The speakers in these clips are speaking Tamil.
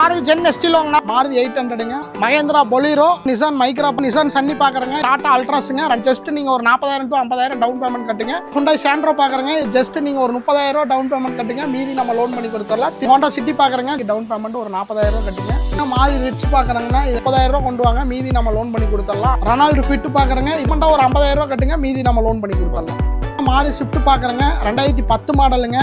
மாருதி ஜென் எஸ்டிலோங்கண்ணா Maruti eight ஹண்ட்ரடுங்க Mahindra Bolero Nissan Micra Nissan Sunny பாக்குறங்க. Tata அல்ட்ராஸுங்க. ஜஸ்ட் நீங்கள் ஒரு நாற்பதாயிரம் டு ஐம்பதாயிரம் டவுன் பேமெண்ட் கட்டுங்க. ஹுண்டாய் சாண்ட்ரோ பாக்குறங்க. ஜஸ்ட் நீங்கள் ஒரு முப்பதாயிரம் ரூபா டவுன் பேமெண்ட் கட்டுங்க. மீதி நம்ம லோன் பண்ணி கொடுத்துடலாம் ஹோண்டா சிட்டி பாக்குறங்க. டவுன் பேமெண்ட் ஒரு நாற்பதாயிரம் ரூபா கட்டுங்க. இன்னும் ரிச் ரிட்ஸ் முப்பதாயிரம் ரூபா கொண்டு வாங்க. மீதி நம்ம லோன் பண்ணி கொடுத்துடலாம் ரொனால்டு ஃபிட் பாக்குறங்க. இது ஒரு ஐம்பதாயிரம் ரூபா கட்டுங்க. மீதி நம்ம லோன் பண்ணி கொடுத்துடலாம் மாறி ஷிஃப்ட் பார்க்குறேங்க ரெண்டாயிரத்தி பத்து மாடலுங்க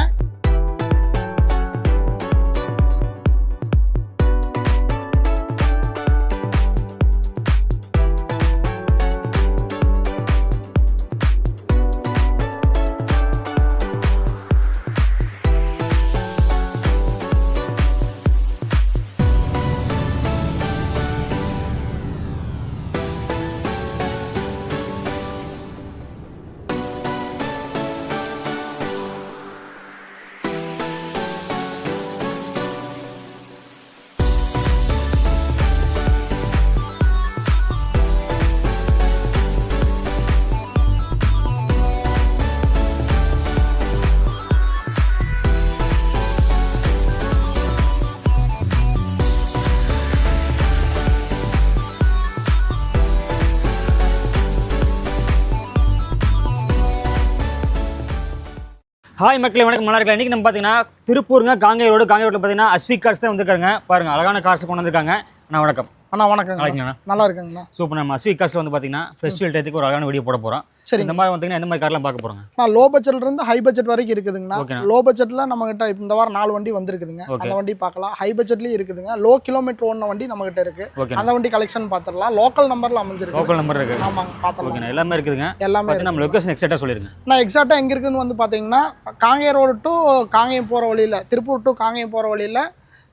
ஹாய் மக்களே வணக்கம். நல்லா இருக்கலாம் இன்றைக்கி நம்ம பார்த்தீங்கன்னா திருப்பூருங்க காங்கேய ரோடு ரோட்டில் பார்த்தீங்கன்னா அஸ்விக் கார்ஸ் தான் வந்திருக்காங்க பாருங்கள் அழகான கார்ஸ் கொண்டு வந்திருக்காங்க. நான் வணக்கம். அண்ணா வணக்கங்க நல்லா இருக்கீங்களா நல்லா இருக்குங்கண்ணா சூப்பர் நம்ம கார்ஸில் வந்து பார்த்தீங்கன்னா ஃபெஸ்டிவல் டேத்துக்கு ஒரு அழகான வீடியோ போட போகிறோம் சரிங்க. இந்த மாதிரி வந்தீங்கன்னா எந்த மாதிரி கார்லாம் பார்க்க போகிறோங்க நான் லோ பட்ஜெட்ல இருந்து ஹை பட்ஜெட் வரைக்கும் இருக்குதுங்கண்ணா. லோ பட்ஜெட்ல நம்ம கிட்ட இந்த வாரம் நாலு வண்டி வந்திருக்குதுங்க. அந்த வண்டி பார்க்கலாம். ஹை பட்ஜெட்லயும் இருக்குதுங்க. லோ கிலோமீட்டர் ஓடின வண்டி நம்ம கிட்ட இருக்கு ஓகே அந்த வண்டி கலெக்ஷன் பார்த்துடலாம். லோக்கல் நம்பர்ல அமைஞ்சிருக்கு. லோக்கல் நம்பர் இருக்கு. ஆமாங்க ஓகேண்ணா எல்லாமே இருக்குதுங்க. எல்லாமே நம்ம லொக்கேஷன் எக்ஸாக்டாக சொல்லிருங்க. நான் எக்ஸாக்டா எங்க இருக்குன்னு வந்து பாத்தீங்கன்னா காங்கேய ரோடு டு காங்கேயம் போற வழியில திருப்பூர் டு காங்கேயம் போற வழியில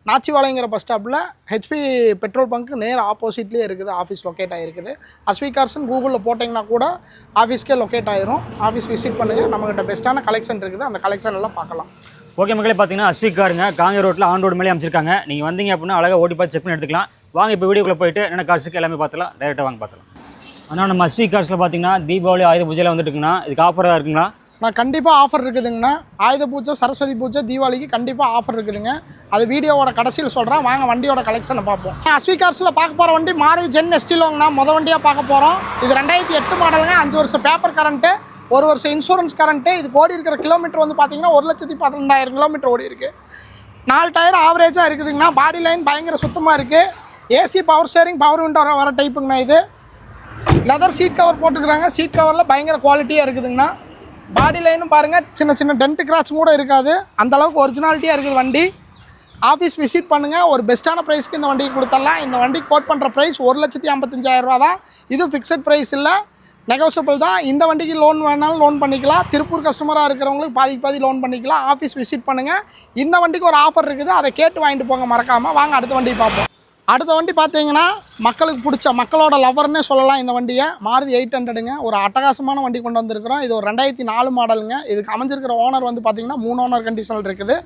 நாச்சிவாளைங்கிற பஸ் ஸ்டாப்பில் ஹெச்பி பெட்ரோல் பங்க்கு நேர் ஆப்போசிட்லேயே இருக்குது ஆஃபீஸ் லொக்கேட் ஆகிருக்குது அஸ்வி கார்ஸ்னு கூகுளில் போட்டிங்கன்னா கூட ஆஃபீஸ்க்கே லொக்கேட் ஆயிரும். ஆஃபீஸ் விசிட் பண்ணுங்கள் நம்மகிட்ட பெஸ்ட்டான கலெக்ஷன் இருக்குது. அந்த கலெக்ஷன் எல்லாம் பார்க்கலாம். ஓகே மக்களே பார்த்தீங்கன்னா அஸ்விக் காருங்க காங்கேய ரோட்டில் ஆன் ரோடு மேலே அமைச்சிருக்காங்க. நீங்கள் வந்தீங்க அப்படின்னா அழகாக ஓடி பார்த்து செக் பண்ணி எடுத்துக்கலாம். வாங்க இப்போ வீடியோக்குள்ளே போயிட்டு என்ன கார்ஸுக்கு எல்லாமே பார்த்துலாம் டேரெக்டாக வாங்க பார்க்கலாம். ஆனால் நம்ம அஸ்விக் கார்ஸில் பார்த்தீங்கன்னா தீபாவளி ஆயுத பூஜையில் வந்துட்டுருக்குன்னா இதுக்கு ஆஃபராக இருக்குங்களா? நான் கண்டிப்பாக ஆஃபர் இருக்குதுங்கண்ணா. ஆயுத பூஜை சரஸ்வதி பூஜை தீபாவளிக்கு கண்டிப்பாக ஆஃபர் இருக்குதுங்க. அது வீடியோவோட கடைசியில் சொல்கிறேன் வாங்க வண்டியோட கலெக்ஷனை பார்ப்போம். அஸ்வி கார்ஸில் பார்க்க போகிற வண்டி மாருதி ஜென் எஸ்டிலோங்கண்ணா மொதல் வண்டியாக பார்க்க போகிறோம் இது ரெண்டாயிரத்தி எட்டு மாடலுங்க. அஞ்சு வருஷம் பேப்பர் கரண்ட்டு ஒரு வருஷம் இன்சூரன்ஸ் கரண்ட்டு இது ஓடி இருக்கிற கிலோமீட்டர் வந்து பார்த்தீங்கன்னா ஒரு லட்சத்தி பன்னெண்டாயிரம் கிலோமீட்டர் ஓடி இருக்குது நாலு டயர் ஆவரேஜாக இருக்குதுங்கண்ணா. பாடி லைன் பயங்கர சுத்தமாக இருக்குது AC power steering power window வர டைப்புங்கண்ணா இது. லெதர் சீட் கவர் போட்டுக்கிறாங்க சீட் கவரில் பயங்கர குவாலிட்டியாக இருக்குதுங்கண்ணா. பாடி லைனும் பாருங்கள் சின்ன சின்ன டென்ட் கிராச் கூட இருக்காது. அந்த அளவுக்கு ஒரிஜினாலிட்டியாக இருக்குது வண்டி. ஆஃபீஸ் விசிட் பண்ணுங்கள் ஒரு பெஸ்ட்டான ப்ரைஸ்க்கு இந்த வண்டிக்கு கொடுத்துடலாம். இந்த வண்டி கோட் பண்ணுற ப்ரைஸ் ஒரு லட்சத்தி ஐம்பத்தஞ்சாயிரம் ரூபா தான். இது ஃபிக்ஸட் ப்ரைஸ் இல்லை. நெகோசியபிள் தான். இந்த வண்டிக்கு லோன் வேணாலும் லோன் பண்ணிக்கலாம். திருப்பூர் கஸ்டமராக இருக்கிறவங்களுக்கு பாதிக்கு பாதி லோன் பண்ணிக்கலாம். ஆஃபீஸ் விசிட் பண்ணுங்கள் இந்த வண்டிக்கு ஒரு ஆஃபர் இருக்குது. அதை கேட்டு வாங்கிட்டு போங்க. மறக்காமல் வாங்க அடுத்த வண்டி பார்ப்போம். அடுத்த வண்டி பார்த்தீங்கன்னா மக்களுக்கு பிடிச்ச மக்களோட லவர்னே சொல்லலாம் இந்த வண்டியை. மாருதி எயிட் ஹண்ட்ரடுங்க ஒரு அட்டகாசமான வண்டி கொண்டு வந்திருக்கிறோம். இது ஒரு ரெண்டாயிரத்தி நாலு மாடலுங்க இதுக்கு அமைஞ்சிருக்கிற ஓனர் வந்து பார்த்தீங்கன்னா மூணு ஓனர் கண்டிஷனில் இருக்குது.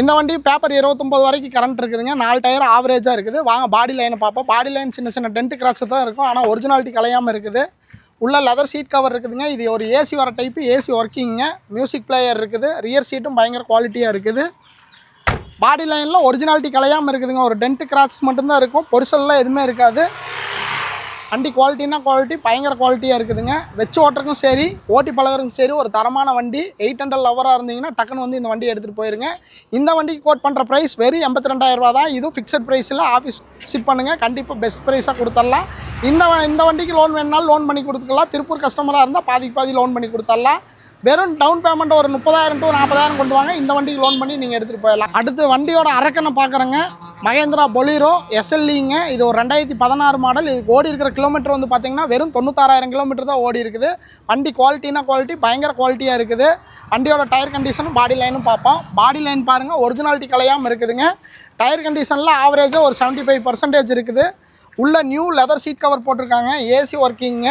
இந்த வண்டி பேப்பர் இருபத்தொம்போது வரைக்கும் கரண்ட் இருக்குதுங்க. நாலு டயர் ஆவரேஜாக இருக்குது. வாங்க பாடி லைனை பார்ப்போம். பாடி லைன் சின்ன சின்ன டென்ட் கிராக்ஸ் தான் இருக்கும். ஆனால் ஒரிஜினாலிட்டி கலையாமல் இருக்குது. உள்ள லெதர் சீட் கவர் இருக்குதுங்க. இது ஒரு ஏசி வர டைப்பு ஏசி ஒர்க்கிங்க மியூசிக் பிளேயர் இருக்குது. ரியர் சீட்டும் பயங்கர குவாலிட்டியாக இருக்குது. பாடி லைனில் ஒரிஜினாலிட்டி கலையாமல் இருக்குதுங்க. ஒரு டென்ட் கிராக்ஸ் மட்டும்தான் இருக்கும். பொரிசல்லாம் எதுவுமே இருக்காது. வண்டி குவாலிட்டினா குவாலிட்டி பயங்கர குவாலிட்டியாக இருக்குதுங்க. வச்சு ஓட்டுறக்கும் சரி ஓட்டி பழகிறக்கும் சரி ஒரு தரமான வண்டி. எயிட் ஹண்ட்ரட் லவராக இருந்தீங்கன்னா டக்குன்னு வந்து இந்த வண்டி எடுத்துகிட்டு போயிருங்க. இந்த வண்டிக்கு கோட் பண்ணுற ப்ரைஸ் வெறும் எண்பத்தி ரெண்டாயிரரூபா தான். இதுவும் ஃபிக்ஸட் ப்ரைஸில் ஆஃபீஸ் ஷிப் பண்ணுங்கள் கண்டிப்பாக பெஸ்ட் ப்ரைஸாக கொடுத்துடலாம் இந்த வ- இந்த வண்டிக்கு லோன் வேணுனாலும் லோன் பண்ணி கொடுத்துக்கலாம். திருப்பூர் கஸ்டமராக இருந்தால் பாதிக்கு பாதி லோன் பண்ணி கொடுத்துடலாம் வெறும் டவுன் பேமெண்ட் ஒரு முப்பதாயிரம் டு நாற்பதாயிரம் கொண்டு வாங்க. இந்த வண்டிக்கு லோன் பண்ணி நீங்கள் எடுத்துகிட்டு போயிடலாம். அடுத்து வண்டியோட அரக்கனை பார்க்குறேங்க. மகேந்திரா பொலீரோ எஸ்எல்இங்க இது ஒரு ரெண்டாயிரத்தி பதினாறு மாடல் இது ஓடி இருக்கிற கிலோமீட்டர் வந்து பார்த்தீங்கன்னா வெறும் தொண்ணூத்தாறாயிரம் கிலோமீட்டர் தான் ஓடி இருக்குது. வண்டி குவாலிட்டினா குவாலிட்டி பயங்கர குவாலிட்டியாக இருக்குது. வண்டியோட டயர் கண்டிஷனும் பாடி லைனும் பார்ப்போம். பாடி லைன் பாருங்கள் ஒரிஜினாலிட்டி கலையாமல் இருக்குதுங்க. டயர் கண்டிஷனில் ஆவரேஜாக ஒரு செவன்ட்டி ஃபைவ் பர்சன்டேஜ் இருக்குது. உள்ள நியூ லெதர் சீட் கவர் போட்டிருக்காங்க. ஏசி ஒர்க்கிங்க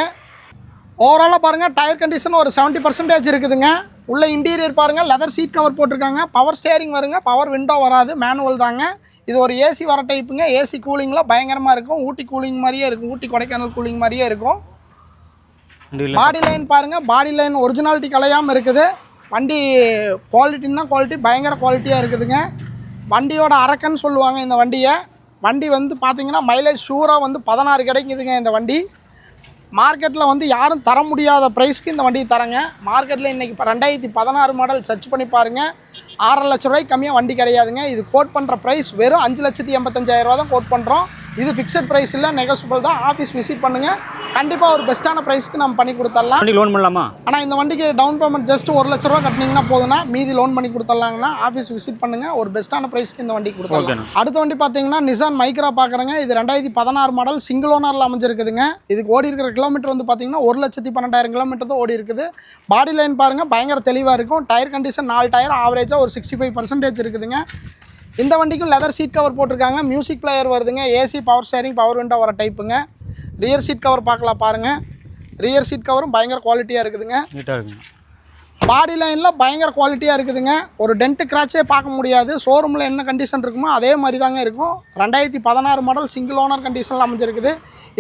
ஓவராலாக பாருங்கள் டயர் கண்டிஷன் ஒரு செவன்ட்டி பர்சன்டேஜ் இருக்குதுங்க. உள்ள இன்டீரியர் பாருங்கள் லெதர் சீட் கவர் போட்டிருக்காங்க. பவர் ஸ்டேரிங் வருங்க பவர் விண்டோ வராது மேனுவல் தாங்க. இது ஒரு ஏசி வர டைப்புங்க ஏசி கூலிங்கில் பயங்கரமாக இருக்கும். ஊட்டி கூலிங் மாதிரியே இருக்கும். ஊட்டி கொடைக்கானல் கூலிங் மாதிரியே இருக்கும். பாடி லைன் பாருங்கள் பாடி லைன் ஒரிஜினாலிட்டி கலையாமல் இருக்குது. வண்டி குவாலிட்டின்னா குவாலிட்டி பயங்கர குவாலிட்டியாக இருக்குதுங்க. வண்டியோட அரக்கன்னு சொல்லுவாங்க இந்த வண்டியை. வண்டி வந்து பார்த்தீங்கன்னா மைலேஜ் ஷூராக வந்து பதினாறு கிடைக்குதுங்க இந்த வண்டி. மார்க்கெட்டில் வந்து யாரும் தர முடியாத ப்ரைஸ்க்கு இந்த வண்டியை தரங்க மார்க்கெட்டில் இன்றைக்கி இப்போ ரெண்டாயிரத்தி பதினாறு மாடல் சர்ச் பண்ணி பாருங்கள் ஆறரை லட்ச ரூபாய்க்கு கம்மியாக வண்டி கிடையாதுங்க. இது கோட் பண்ணுற ப்ரைஸ் வெறும் அஞ்சு லட்சத்தி எண்பத்தஞ்சாயிரம் ரூபா தான் கோட் பண்ணுறோம் இது ஃபிக்ஸட் ப்ரைஸ் இல்லை நெகோசியபிள் தான். ஆஃபீஸ் விசிட் பண்ணுங்கள் கண்டிப்பாக ஒரு பெஸ்ட்டான ப்ரைஸ்க்கு நம்ம பண்ணி கொடுத்துடலாம். லோன் பண்ணலாமா? ஆனால் இந்த வண்டிக்கு டவுன் பேமெண்ட் ஜஸ்ட் ஒரு லட்ச ரூபா கட்டினீங்கன்னா போதும்னா மீதி லோன் பண்ணி கொடுத்துடலாங்கன்னா ஆஃபீஸ் விசிட் பண்ணுங்க. ஒரு பெஸ்ட்டான ப்ரைஸ்க்கு இந்த வண்டி கொடுத்துடலாம். அடுத்த வண்டி பார்த்தீங்கன்னா நிசான் மைக்ரா பார்க்குறேங்க இது ரெண்டாயிரத்தி பதினாறு மாடல் சிங்கிள் ஓனரில் அமைஞ்சிருக்குதுங்க. இதுக்கு ஓடி இருக்கிற கிலோமீட்டர் வந்து பார்த்தீங்கன்னா ஒரு லட்சத்தி பன்னெண்டாயிரம் கிலோமீட்டர் தான் ஓடி இருக்குது. பாடி லைன் பாருங்கள் பயங்கர தெளிவாக இருக்கும். டயர் கண்டிஷன் நாலு டயர் ஆவரேஜாக ஒரு சிக்ஸ்டி ஃபைவ் பர்சன்டேஜ் இருக்குதுங்க. இந்த வண்டிக்கும் லெதர் சீட் கவர் போட்டிருக்காங்க. மியூசிக் பிளேயர் வருதுங்க. AC power steering power window வர டைப்புங்க ரியர் சீட் கவர் பார்க்கலாம் பாருங்கள் ரியர் சீட் கவரும் பயங்கர குவாலிட்டியாக இருக்குதுங்க. நீட்டாக இருக்குங்க. பாடி லைனில் பயங்கர குவாலிட்டியாக இருக்குதுங்க. ஒரு டென்ட்டு கிராச்சே பார்க்க முடியாது. ஷோரூமில் என்ன கண்டிஷன் இருக்குமோ அதே மாதிரி தாங்க இருக்கும். ரெண்டாயிரத்தி பதினாறு மாடல் சிங்கிள் ஓனர் கண்டிஷனில் அமைஞ்சிருக்குது.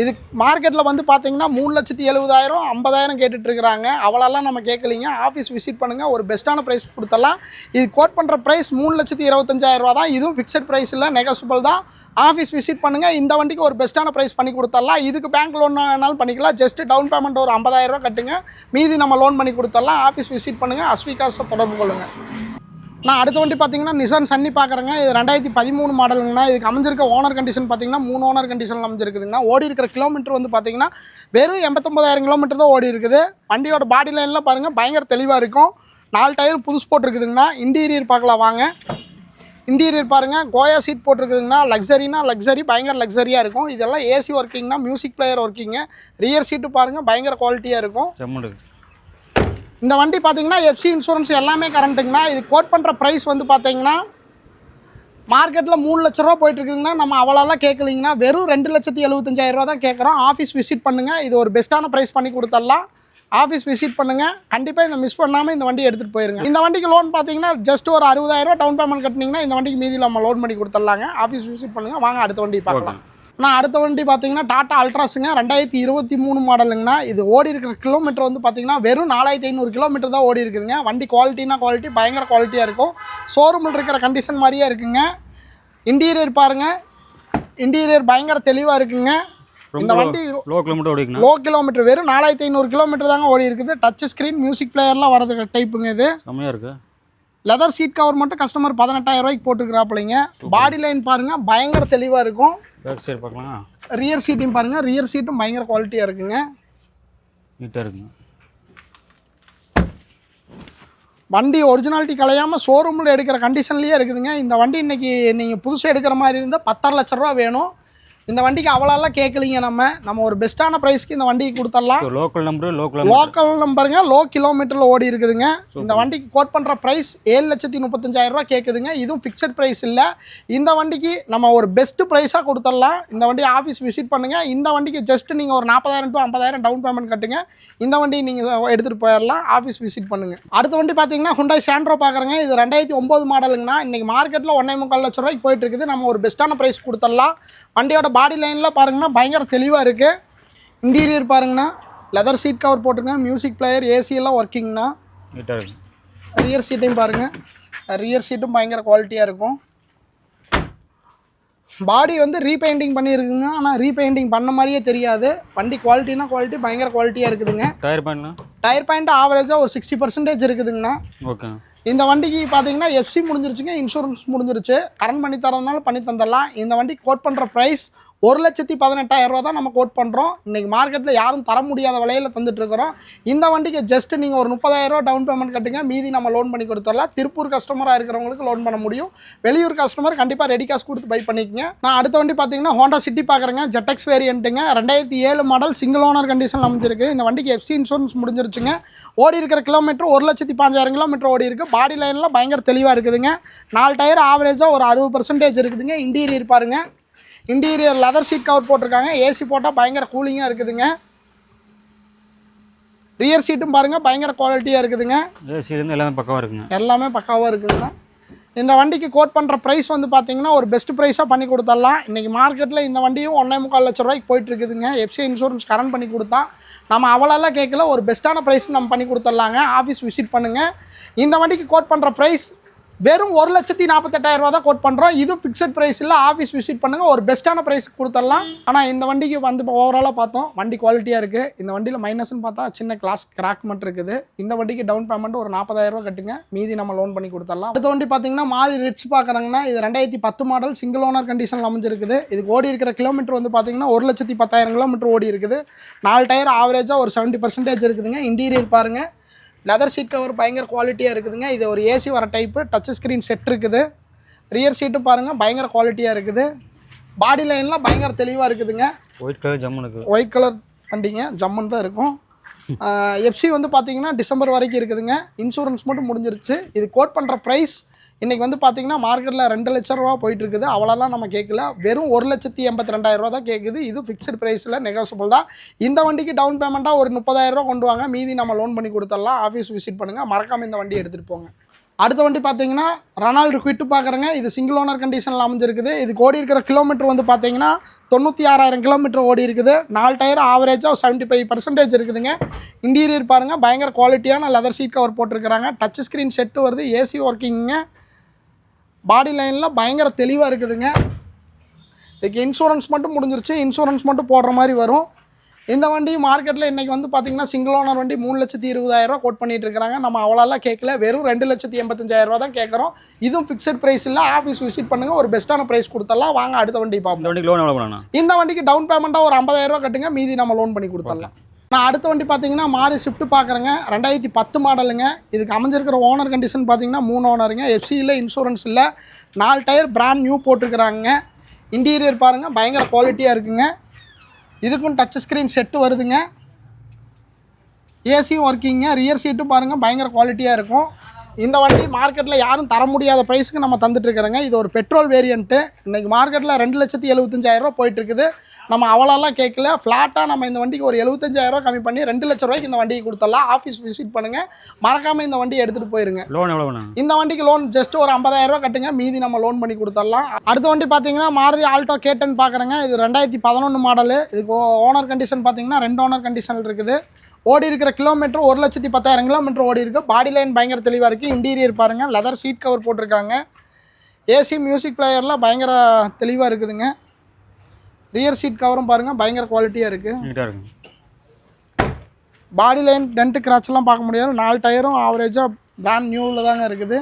இது மார்க்கெட்டில் வந்து பார்த்தீங்கன்னா மூணு லட்சத்தி எழுபதாயிரம் ஐம்பதாயிரம் கேட்டுட்ருக்குறாங்க அவ்வளோலாம் நம்ம கேட்கலிங்க ஆஃபீஸ் விசிட் பண்ணுங்கள் ஒரு பெஸ்ட்டான ப்ரைஸ் கொடுத்தலாம். இது கோட் பண்ணுற ப்ரைஸ் மூணு லட்சத்தி இருபத்தஞ்சாயிரரூவா தான். இதுவும் ஃபிக்ஸட் ப்ரைஸ் இல்லை நெகசிபிள் தான். ஆஃபீஸ் விசிட் பண்ணுங்கள் இந்த வண்டிக்கு ஒரு பெஸ்ட்டான ப்ரைஸ் பண்ணி கொடுத்துடலாம் இதுக்கு பேங்க் லோன் வேணாலும் பண்ணிக்கலாம். ஜஸ்ட் டவுன் பேமெண்ட் ஒரு 50000 ரூபா கட்டுங்க. மீதி நம்ம லோன் பண்ணி கொடுத்துடலாம் ஆஃபீஸ் விசிட் பண்ணுங்கள் அஸ்விகாஸை தொடர்பு கொள்ளுங்கள் நான் அடுத்த வண்டி பார்த்தீங்கன்னா நிசான் சன்னி பார்க்குறேங்க இது ரெண்டாயிரத்தி பதிமூணு மாடலுங்கண்ணா. இதுக்கு அமைஞ்சிருக்க ஓனர் கண்டிஷன் பார்த்தீங்கன்னா மூணு ஓனர் கண்டிஷனில் அமைஞ்சிருக்குதுங்கண்ணா. ஓடி இருக்கிற கிலோமீட்டர் வந்து பார்த்தீங்கன்னா வெறும் எண்பத்தொம்பதாயிரம் கிலோமீட்டர் தான் ஓடி இருக்குது. வண்டியோட பாடி லைன்லாம் பாருங்கள் பயங்கர தெளிவாக இருக்கும். நாலு டயர் புதுசு போட்டிருக்குதுங்கண்ணா. இன்டீரியர் பார்க்கலாம் வாங்க. இன்டீரியர் பாருங்கள் கோயா சீட் போட்டிருக்குதுங்கண்ணா. லக்ஸரினா லக்ஸரி பயங்கர லக்ஸரியாக இருக்கும். இதெல்லாம் ஏசி ஒர்க்கிங்னா மியூசிக் பிளேயர் ஒர்க்கிங்க ரியர் சீட்டு பாருங்கள் பயங்கர குவாலிட்டியாக இருக்கும். இந்த வண்டி பார்த்தீங்கன்னா எஃப்சி இன்சூரன்ஸ் எல்லாமே கரண்ட்டுங்கண்ணா இது கோட் பண்ணுற ப்ரைஸ் வந்து பார்த்தீங்கன்னா மார்க்கெட்டில் மூணு லட்ச ரூபா போயிட்டுருக்குதுங்கன்னா நம்ம அவ்வளோலாம் கேட்கலிங்கன்னா வெறும் ரெண்டு லட்சத்தி எழுபத்தஞ்சாயிரம் ரூபா தான் கேட்குறோம் ஆஃபீஸ் விசிட் பண்ணுங்கள் இது ஒரு பெஸ்ட்டான ப்ரைஸ் பண்ணி கொடுத்துடலாம் ஆஃபீஸ் விசிட் பண்ணுங்கள் கண்டிப்பாக இந்த மிஸ் பண்ணாமல் இந்த வண்டி எடுத்துகிட்டு போயிருங்க. இந்த வண்டிக்கு லோன் பார்த்தீங்கன்னா ஜஸ்ட் ஒரு அறுபதாயிரம் டவுன் பேமெண்ட் கட்டினீங்கன்னா இந்த வண்டிக்கு மீதி நம்ம லோன் பண்ணி கொடுத்துடலாங்க ஆஃபீஸ் விசிட் பண்ணுங்கள் வாங்க அடுத்த வண்டி பார்க்கலாம். நான் அடுத்த வண்டி பார்த்தீங்கன்னா டாடா அல்ட்ராஸுங்க. ரெண்டாயிரத்தி இருபத்தி மூணு மாடலுங்கண்ணா. இது ஓடி இருக்கிற கிலோமீட்டர் வந்து பார்த்தீங்கன்னா வெறும் நாலாயிரத்தி ஐநூறு கிலோமீட்டர் தான் ஓடி இருக்குதுங்க. வண்டி குவாலிட்டினா குவாலிட்டி பயங்கர குவாலிட்டியாக இருக்கும். ஷோரூமில் இருக்கிற கண்டிஷன் மாதிரியே இருக்குங்க. இன்டீரியர் பாருங்கள் இன்டீரியர் பயங்கர தெளிவாக இருக்குங்க. இந்த வண்டி லோ கிலோமீட்டர் ஓடிக்கணும் லோ கிலோமீட்டர் வெறும் நாலாயிரத்தி ஐநூறு கிலோமீட்டர் தாங்க ஓடி இருக்குது. டச் ஸ்க்ரீன் மியூசிக் பிளேயர்லாம் வரது டைப்புங்க இது. செம்மையாக இருக்குது லெதர் சீட் கவர் மட்டும் கஸ்டமர் பதினெட்டாயிரம் ரூபாய்க்கு போட்டுருக்குறாப்புலைங்க. பாடி லைன் பாருங்கள் பயங்கர தெளிவாக இருக்கும். பேக் சைடு பார்க்கலாம். ரியர் சீட்டையும் பாருங்கள் ரியர் சீட்டும் பயங்கர குவாலிட்டியாக இருக்குங்க. நீட்டாக இருக்குங்க. வண்டி ஒரிஜினாலிட்டி கலையாமல் ஷோரூமில் எடுக்கிற கண்டிஷன்லேயே இருக்குதுங்க. இந்த வண்டி இன்னைக்கு நீங்கள் புதுசாக எடுக்கிற மாதிரி இருந்தால் பத்தரை லட்ச ரூபா வேணும். இந்த வண்டிக்கு அவ்வளோலாம் கேட்கலிங்க நம்ம. நம்ம ஒரு பெஸ்ட்டான ப்ரைஸ்க்கு இந்த வண்டிக்கு கொடுத்துடலாம் local number low kilometre local நம்பருங்க low கிலோமீட்டரில் ஓடி இருக்குதுங்க. இந்த வண்டிக்கு கோட் பண்ணுற ப்ரைஸ் ஏழு லட்சத்தி முப்பத்தஞ்சாயிரம் ரூபா கேட்குதுங்க இதுவும் ஃபிக்ஸட் ப்ரைஸ் இல்லை. இந்த வண்டிக்கு நம்ம ஒரு பெஸ்ட் ப்ரைஸாக கொடுத்துடலாம் இந்த வண்டி ஆஃபீஸ் விசிட் பண்ணுங்கள் இந்த வண்டிக்கு ஜஸ்ட் நீங்கள் ஒரு நாற்பதாயிரம் டு ஐம்பதாயிரம் டவுன் பேமெண்ட் கட்டுங்க. இந்த வண்டி நீங்கள் எடுத்துகிட்டு போயிடலாம் ஆஃபீஸ் விசிட் பண்ணுங்கள் அடுத்த வண்டி பார்த்தீங்கன்னா ஹுண்டாய் சாண்ட்ரோ பார்க்குறேங்க இது ரெண்டாயிரத்தி ஒம்பது மாடலுங்கண்ணா இன்றைக்கி மார்க்கெட்டில் ஒன்றே முக்கால் லட்ச ரூபாய்க்கு போயிட்டு இருக்குது. நம்ம ஒரு பெஸ்ட்டான ப்ரைஸ் கொடுத்துடலாம் வண்டியோட பாடி லைனில் பாருங்கன்னா பயங்கர தெளிவாக இருக்குது இன்டீரியர் பாருங்கண்ணா லெதர் சீட் கவர் போட்டுருங்க மியூசிக் பிளேயர் ஏசி எல்லாம் ஒர்க்கிங்ண்ணா நீட்டாக இருக்கு. ரியர் சீட்டையும் பாருங்கள் ரியர் சீட்டும் பயங்கர குவாலிட்டியாக இருக்கும். பாடி வந்து ரீபெயிண்டிங் பண்ணியிருக்குங்க ஆனால் ரீபெயிண்டிங் பண்ண மாதிரியே தெரியாது. வண்டி குவாலிட்டினா குவாலிட்டி பயங்கர குவாலிட்டியாக இருக்குதுங்க. டயர் பாயிண்ட்லாம் டயர் பாயிண்ட் ஆவரேஜாக ஒரு சிக்ஸ்டி பர்சன்டேஜ் இருக்குதுங்கண்ணா. ஓகே இந்த வண்டிக்கு பார்த்தீங்கன்னா எஃப்சி முடிஞ்சிருச்சுங்க இன்சூரன்ஸ் முடிஞ்சிருச்சு. கரண்ட் பண்ணி தரதுனால பண்ணி தந்துடலாம் இந்த வண்டி கோட் பண்ணுற ப்ரைஸ் ஒரு லட்சத்தி பதினெட்டாயிரம் ரூபா தான் நம்ம கோட் பண்ணுறோம் இன்றைக்கி மார்க்கெட்டில் யாரும் தர முடியாத விலையில் தந்துட்டுருக்குறோம். இந்த வண்டிக்கு ஜஸ்ட் நீங்கள் ஒரு முப்பதாயிரரூவா டவுன் பேமெண்ட் கட்டுங்க. மீதி நம்ம லோன் பண்ணி கொடுத்துடலாம். திருப்பூர் கஸ்டமராக இருக்கிறவங்களுக்கு லோன் பண்ண முடியும். வெளியூர் கஸ்டமர் கண்டிப்பாக ரெடி காசு கொடுத்து பை பண்ணிக்கங்க. நான் அடுத்த வண்டி பார்த்தீங்கன்னா ஹோண்டா சிட்டி பார்க்குறேங்க. ஜெட்டெக்ஸ் வேரியண்ட்டுங்க ரெண்டாயிரத்தி ஏழு மாடல் சிங்கிள் ஓனர் கண்டிஷனில் அமைஞ்சிருக்கு. இந்த வண்டிக்கு எஃப்சி இன்சூரன்ஸ் முடிஞ்சிருச்சுங்க. ஓடி இருக்கிற கிலோமீட்டர் ஒரு லட்சத்தி பாஞ்சாயிரம் கிலோமீட்டர் ஓடி இருக்குது பாடி லைன்லாம் பயங்கர தெளிவாக இருக்குதுங்க. நாலு டயர் ஆவரேஜாக ஒரு அறுபது பர்சன்டேஜ் இருக்குதுங்க. இன்டீரியர் பாருங்க. இன்டீரியர் லெதர் சீட் கவர் போட்டிருக்காங்க. ஏசி போட்டால் பயங்கர கூலிங்காக இருக்குதுங்க. ரியர் சீட்டும் பாருங்க பயங்கர குவாலிட்டியாக இருக்குதுங்க. ஏசிலேருந்து எல்லாமே பக்கவாக இருக்குங்க. எல்லாமே பக்காவாக இருக்குதுங்க. இந்த வண்டிக்கு கோட் பண்ணுற ப்ரைஸ் வந்து பார்த்தீங்கன்னா ஒரு பெஸ்ட் ப்ரைஸாக பண்ணி கொடுத்துடலாம். இன்றைக்கி மார்க்கெட்டில் இந்த வண்டியும் ஒன்றே முக்கால் லட்ச ரூபாய்க்கு போயிட்டு இருக்குதுங்க. எஃப்சி இன்சூரன்ஸ் கரண்ட் பண்ணி கொடுத்தா நம்ம அவ்வளோலாம் கேட்கல ஒரு பெஸ்ட்டான ப்ரைஸ் நம்ம பண்ணி கொடுத்துடலாங்க. ஆஃபீஸ் விசிட் பண்ணுங்கள் இந்த வண்டிக்கு கோட் பண்ணுற ப்ரைஸ் வெறும் ஒரு லட்சத்தி நாற்பத்தெட்டாயிரம் ரூபா தான் கோட் பண்ணுறோம் இது ஃபிக்ஸட் ப்ரைஸ் இல்லை ஆஃபீஸ் விசிட் பண்ணுங்கள் ஒரு பெஸ்ட்டான ப்ரைஸ் கொடுத்துடலாம். ஆனால் இந்த வண்டிக்கு வந்து ஓவராலாக பார்த்தோம் வண்டி குவாலிட்டியாக இருக்குது இந்த வண்டியில் மைனஸ்னு பார்த்தா சின்ன கிளாஸ் கிராக் மட்டும் இருக்குது. இந்த வண்டிக்கு டவுன் பேமெண்ட் ஒரு 40000 ரூபா கட்டுங்க. மீதி நம்ம லோன் பண்ணி கொடுத்துடலாம். அடுத்த வண்டி பார்த்தீங்கன்னா மாதிரி ரிட்ஸ் பார்க்குறாங்கன்னா இது ரெண்டாயிரத்தி பத்து மாடல் சிங்கிள் ஓனர் கண்டிஷனில் அமைஞ்சிருக்குது. இதுக்கு ஓடி இருக்கிற கிலோமீட்டர் வந்து பார்த்தீங்கன்னா ஒரு லட்சத்தி பத்தாயிரம் கிலோமீட்டர் ஓடி இருக்குது. நாலு டயர் ஆவரேஜாக ஒரு செவன்ட்டி பர்சன்டேஜ் இருக்குதுங்க. இன்டீரியர் பாருங்கள் லெதர் சீட் கவர் பயங்கர குவாலிட்டியாக இருக்குதுங்க. இது ஒரு ஏசி வர டைப்பு டச் ஸ்க்ரீன் செட் இருக்குது. ரியர் சீட்டும் பாருங்கள் பயங்கர குவாலிட்டியாக இருக்குது. பாடி லைன்லாம் பயங்கர தெளிவாக இருக்குதுங்க. ஒயிட் கலர் ஜம்முனுக்கு ஒயிட் கலர் வண்டிங்க ஜம்முன்னு தான் இருக்கும். எஃப்சி வந்து பார்த்தீங்கன்னா டிசம்பர் வரைக்கும் இருக்குதுங்க. இன்சூரன்ஸ் மட்டும் முடிஞ்சிருச்சு. இது கோட் பண்ணுற ப்ரைஸ் இன்றைக்கி வந்து பார்த்தீங்கன்னா மார்க்கெட்டில் ரெண்டு லட்ச ரூபா போயிட்டு இருக்குது அவ்வளோலாம் நம்ம கேட்கல வெறும் ஒரு லட்சத்தி எண்பத்தி ரெண்டாயிரம் தான் கேட்குது இது ஃபிக்ஸ்டு ப்ரைஸில் நெகோசியபிள் தான். இந்த வண்டிக்கு டவுன் பேமெண்ட்டாக ஒரு முப்பதாயிரரூவா கொண்டு வாங்க. மீதி நம்ம லோன் பண்ணி கொடுத்துடலாம். ஆஃபீஸ் விசிட் பண்ணுங்கள் மறக்காமல் இந்த வண்டி எடுத்துகிட்டு போங்க. அடுத்த வண்டி பார்த்தீங்கன்னா ரொனால்டு குவிட்டு பார்க்குறேங்க இது சிங்கிள் ஓனர் கண்டிஷனில் அமைஞ்சிருக்குது. இதுக்கு ஓடி இருக்கிற கிலோமீட்டர் வந்து பார்த்தீங்கன்னா தொண்ணூற்றி ஆறாயிரம் கிலோமீட்டர் ஓடி இருக்குது. நாலு டயர் ஆவரேஜாக செவன்ட்டி ஃபைவ் பர்சன்டேஜ் இருக்குதுங்க. இன்டீரியர் பாருங்கள் பயங்கர குவாலிட்டியான லெதர் சீட் கவர் போட்டிருக்கிறாங்க. டச் ஸ்க்ரீன் செட்டு வருது. ஏசி ஒர்க்கிங்க பாடி லைனில் பயங்கர தெளிவாக இருக்குதுங்க. இதுக்கு இன்சூரன்ஸ் மட்டும் முடிஞ்சிருச்சு. இன்சூரன்ஸ் மட்டும் போடுற மாதிரி வரும். இந்த வண்டி மார்க்கெட்டில் இன்றைக்கி வந்து பார்த்தீங்கன்னா சிங்கிள் ஓனர் வண்டி மூணு லட்சத்தி இருபதாயிரரூவா கோட் பண்ணிட்டு இருக்காங்க நம்ம அவ்வளோலாம் கேட்கல வெறும் ரெண்டு லட்சத்தி எண்பத்தஞ்சாயிரரூவா தான் கேட்குறோம் இதுவும் ஃபிக்ஸட் ப்ரைஸ் இல்லை. ஆஃபீஸ் விசிட் பண்ணுங்கள் ஒரு பெஸ்ட்டான ப்ரைஸ் கொடுத்துடலாம். வாங்க அடுத்த வண்டி இந்த பார்ப்போம் வண்டிக்கு லோன் எவ்வளோ பண்ணணும் இந்த வண்டிக்கு டவுன் பேமெண்ட்டாக ஒரு 50000 ரூபா கட்டுங்க. மீதி நம்ம லோன் பண்ணி கொடுத்துடலாம். நான் அடுத்த வண்டி பார்த்தீங்கன்னா மாறி ஷிஃப்ட் பார்க்குறேங்க. ரெண்டாயிரத்தி பத்து மாடலுங்க இதுக்கு அமைஞ்சிருக்கிற ஓனர் கண்டிஷன் பார்த்தீங்கன்னா மூணு ஓனருங்க எஃப்சி இல்லை இன்சூரன்ஸ் இல்லை. நாலு டயர் பிராண்ட் நியூ போட்டிருக்கிறாங்க இன்டீரியர் பாருங்கள் பயங்கர குவாலிட்டியாக இருக்குங்க. இதுக்கும் டச் ஸ்க்ரீன் செட்டு வருதுங்க. ஏசியும் ஒர்க்கிங்க ரியர் சீட்டும் பாருங்கள் பயங்கர குவாலிட்டியாக இருக்கும். இந்த வண்டி மார்க்கெட்டில் யாரும் தர முடியாத ப்ரைஸுக்கு நம்ம தந்துட்டுருக்குறோங்க இது ஒரு பெட்ரோல் வேரியண்ட்டு இன்றைக்கி மார்க்கெட்டில் ரெண்டு லட்சத்தி எழுபத்தஞ்சாயிரரூவா போயிட்டுருக்குது நம்ம அவ்வளோலாம் கேட்கல. ஃப்ளாட்டாக நம்ம இந்த வண்டிக்கு ஒரு 75000 ரூபாய் கம்மி பண்ணி ரெண்டு லட்ச ரூபாய்க்கு இந்த வண்டியை கொடுத்துடலாம். ஆஃபீஸ் விசிட் பண்ணுங்கள் மறக்காமல் இந்த வண்டியை எடுத்துகிட்டு போயிருங்க. லோன் எவ்வளோ இந்த வண்டிக்கு லோன் ஜஸ்ட் ஒரு 50000 ரூபாய் கட்டுங்க. மீதி நம்ம லோன் பண்ணி கொடுத்துடலாம். அடுத்த வண்டி பார்த்தீங்கன்னா மாருதி ஆல்டோ கேட்டன் பார்க்குறேங்க இது ரெண்டாயிரத்தி பதினொன்று மாடலு இதுக்கு ஓனர் கண்டிஷன் பார்த்தீங்கன்னா ரெண்டு ஓனர் கண்டிஷன் இருக்குது. ஓடி இருக்கிற கிலோமீட்டர் ஒரு லட்சத்தி பத்தாயிரம் கிலோமீட்டர் ஓடி இருக்கு. பாடி லைன் பயங்கர தெளிவாக இருக்குது இன்டீரியர் பாருங்கள் லெதர் சீட் கவர் போட்டிருக்காங்க. ஏசி மியூசிக் பிளேயர்லாம் பயங்கர தெளிவாக இருக்குதுங்க. ரியர் சீட் கவரும் பாருங்கள் பயங்கர குவாலிட்டியாக இருக்குது நீட்டாக பாடி லைன் டென்ட்டு கிராச்லாம் பார்க்க முடியாது. நாலு டயரும் ஆவரேஜாக பிராண்ட் நியூவில் தாங்க இருக்குது.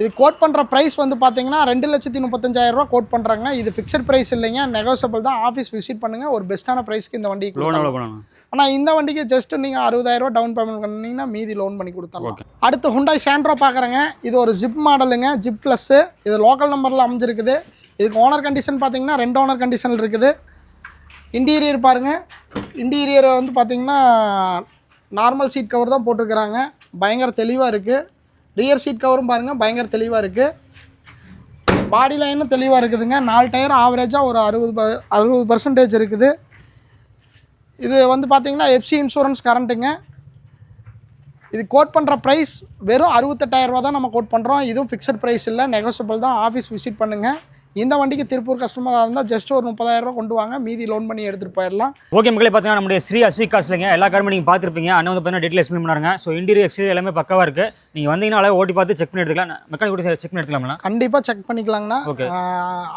இது கோட் பண்ணுற ப்ரைஸ் வந்து பார்த்தீங்கன்னா ரெண்டு லட்சத்தி முப்பத்தஞ்சாயிரம் ரூபா கோட் பண்ணுறாங்க இது ஃபிக்ஸட் ப்ரைஸ் இல்லைங்க. நெகோசியபிள் தான். ஆஃபீஸ் விசிட் பண்ணுங்கள் ஒரு பெஸ்ட்டான ப்ரைஸ்க்கு இந்த பண்ணணும்? ஆனால் இந்த வண்டிக்கு ஜஸ்ட் நீங்கள் அறுபதாயிரம் ரூபா டவுன் பேமெண்ட் பண்ணீங்கன்னா மீதி லோன் பண்ணி கொடுத்துடலாம். ஓகே அடுத்து ஹுண்டாய் சாண்ட்ரோ பார்க்குறேங்க. இது ஒரு ஜிப் மாடலுங்க ஜிப் ப்ளஸ்ஸு இது லோக்கல் நம்பரில் அமைஞ்சிருக்குது. இதுக்கு ஓனர் கண்டிஷன் பார்த்தீங்கன்னா ரெண்டு ஓனர் கண்டிஷன் இருக்குது. இன்டீரியர் பாருங்கள் இன்டீரியர் வந்து பார்த்தீங்கன்னா நார்மல் சீட் கவர் தான் போட்டிருக்கிறாங்க. பயங்கர தெளிவாக இருக்குது ரியர் சீட் கவரும் பாருங்கள் பயங்கர தெளிவாக இருக்குது பாடி லைனும் தெளிவாக இருக்குதுங்க. நாலு டயர் ஆவரேஜாக ஒரு அறுபது ப- அறுபது பர்சன்டேஜ் இருக்குது. இது வந்து பார்த்தீங்கன்னா எஃப்சி இன்சூரன்ஸ் கரண்ட்டுங்க இது கோட் பண்ணுற ப்ரைஸ் வெறும் அறுபத்தெட்டாயிரரூவா தான் நம்ம கோட் பண்ணுறோம் இதுவும் ஃபிக்ஸட் ப்ரைஸ் இல்லை. நெகோசியபிள் தான். ஆஃபீஸ் விசிட் பண்ணுங்கள் இந்த வண்டிக்கு திருப்பூர் கஸ்டமராக இருந்தால் ஜஸ்ட் ஒரு 30000 ரூபா கொண்டு வாங்க. மீதி லோன் பண்ணி எடுத்துகிட்டு போயிடலாம். ஓகே மக்களே பார்த்தீங்கன்னா நம்முடைய ஸ்ரீ அஸ்விக் கார்ஸ்லங்க எல்லா காருமே நீங்கள் பார்த்துருப்பீங்க அண்ணன் வந்து பார்த்தீங்கன்னா டீட்டெயில் எக்ஸ்பிளைன் பண்ணாருங்க. ஸோ இன்டீரியர் எக்ஸ்டீரியர் எல்லாமே பக்காவாக இருக்குது நீங்கள் வந்தீங்கன்னா அழகாக ஓட்டி பார்த்து செக் பண்ணி எடுத்துக்கலாம். மெக்கானிக் கூட செக் பண்ணி எடுத்துக்கலாம்ல? கண்டிப்பாக செக் பண்ணிக்கலாங்கண்ணா. ஓகே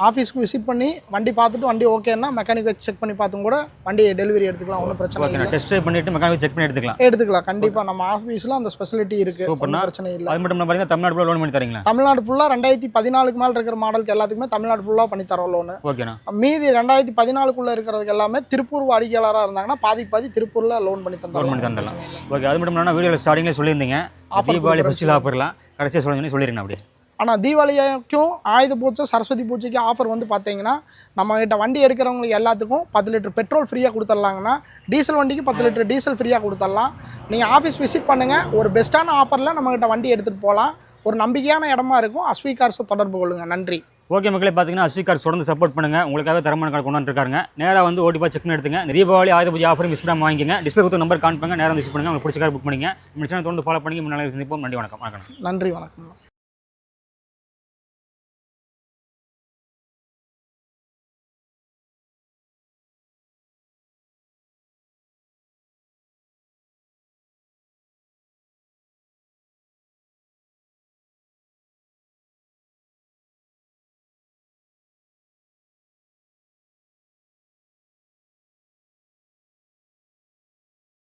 ஆஃபீஸ்க்கு விசிட் பண்ணி வண்டி பார்த்துட்டு வண்டி ஓகேன்னா மெக்கானிக் வச்சு செக் பண்ணி பார்த்தும் கூட வண்டி டெலிவரி எடுத்துக்கலாம். ஒன்றும் பிரச்சனை இல்லை. டெஸ்ட் ட்ரைவ் பண்ணிட்டு மெக்கானிக் செக் பண்ணி எடுத்துக்கலாம். எடுத்துக்கலாம். கண்டிப்பாக நம்ம ஆஃபீஸில் அந்த ஸ்பெசிலிட்டி இருக்குது பிரச்சனை இல்லை. அது மட்டும் பார்த்தீங்கன்னா தமிழ்நாடு லோன் பண்ணி தரீங்களா? தமிழ்நாடு ஃபுல்லாக ரெண்டாயிரத்தி பதினாலுக்கு மேலே இருக்கிற மாடலுக்கு எல்லாத்துக்குமே தமிழ்நாடு ஃபுல்லாக பண்ணி தரோம் லோனு ஓகேண்ணா. மீதி ரெண்டாயிரத்தி பதினாலுக்குள்ள இருக்கிறதுக்கு எல்லாமே திருப்பூர் வாடிக்கையாளராக இருந்தாங்கன்னா பாதிக்கு பாதி திருப்பூர்ல லோன் பண்ணி லோன் பண்ணி தந்துடலாம். ஓகே அது மட்டும் இல்லாமல் வீடியோவில் சொல்லியிருந்தீங்க. தீபாவளி ஃபெஸ்டிவல் ஆஃபர்லாம் கடைசியாக சொல்லி சொல்லிருங்க அப்படி ஆனால் தீபாவளிக்கும் ஆயுத பூஜை சரஸ்வதி பூஜைக்கு ஆஃபர் வந்து பார்த்தீங்கன்னா நம்ம கிட்ட வண்டி எடுக்கிறவங்களுக்கு எல்லாத்துக்கும் பத்து லிட்டர் பெட்ரோல் ஃப்ரீயாக கொடுத்துட்லாங்கன்னா டீசல் வண்டிக்கு பத்து லிட்டர் டீசல் ஃப்ரீயாக கொடுத்துடலாம். நீங்கள் ஆஃபீஸ் விசிட் பண்ணுங்கள் ஒரு பெஸ்ட்டான ஆஃபரில் நம்மகிட்ட வண்டி எடுத்துகிட்டு போகலாம் ஒரு நம்பிக்கையான இடமா இருக்கும். அஸ்வி கார்ஸை தொடர்பு கொள்ளுங்கள் நன்றி. ஓகே மக்களே பார்த்தீங்கன்னா அஸ்விக் கார் தொடர்ந்து சப்போர்ட் பண்ணுங்கள் உங்களுக்காக தரமான கார் கொண்டு வந்துருக்காங்க நேராக வந்து ஓடிப்பா செக் பண்ணி எடுத்துங்க. தீபாவளி ஆயுத பூஜை ஆஃபர் மிஸ் பண்ணாமல் வாங்கிங்க டிஸ்பிளே கொடுத்த நம்பர் கான் நேரம் விசிட் பண்ணுங்க. உங்களுக்கு பிடிச்ச கார் புக் பண்ணிங்க நம்ம சேனல் தொடர்ந்து ஃபாலோ பண்ணி முன்னாடி சந்திப்போம். நன்றி வணக்கம். வணக்கம். நன்றி வணக்கம்.